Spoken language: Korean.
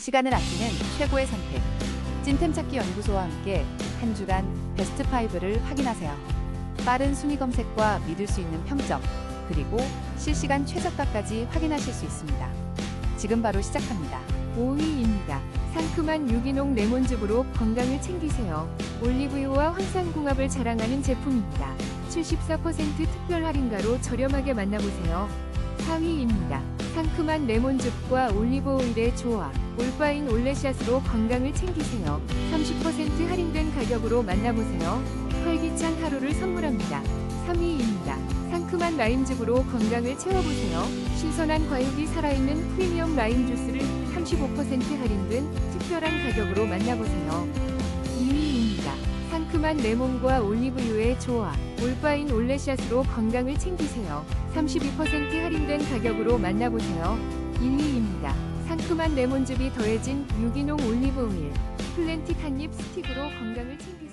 시간을 아끼는 최고의 선택. 찐템 찾기 연구소와 함께 한 주간 베스트 5를 확인하세요. 빠른 순위 검색과 믿을 수 있는 평점, 그리고 실시간 최저가까지 확인하실 수 있습니다. 지금 바로 시작합니다. 5위입니다. 상큼한 유기농 레몬즙으로 건강을 챙기세요. 올리브유와 황산궁합을 자랑하는 제품입니다. 74% 특별 할인가로 저렴하게 만나보세요. 4위입니다. 상큼한 레몬즙과 올리브오일의 조화. 올바인 올레샷으로 건강을 챙기세요. 30% 할인된 가격으로 만나보세요. 활기찬 하루를 선물합니다. 3위입니다. 상큼한 라임즙으로 건강을 채워보세요. 신선한 과육이 살아있는 프리미엄 라임 주스를 35% 할인된 특별한 가격으로 만나보세요. 2위입니다. 상큼한 레몬과 올리브유의 조화. 올바인 올레샷으로 건강을 챙기세요. 32% 할인된 가격으로 만나보세요. 1위입니다. 상큼한 레몬즙이 더해진 유기농 올리브오일. 플랜틱 한입 스틱으로 건강을 챙기세요.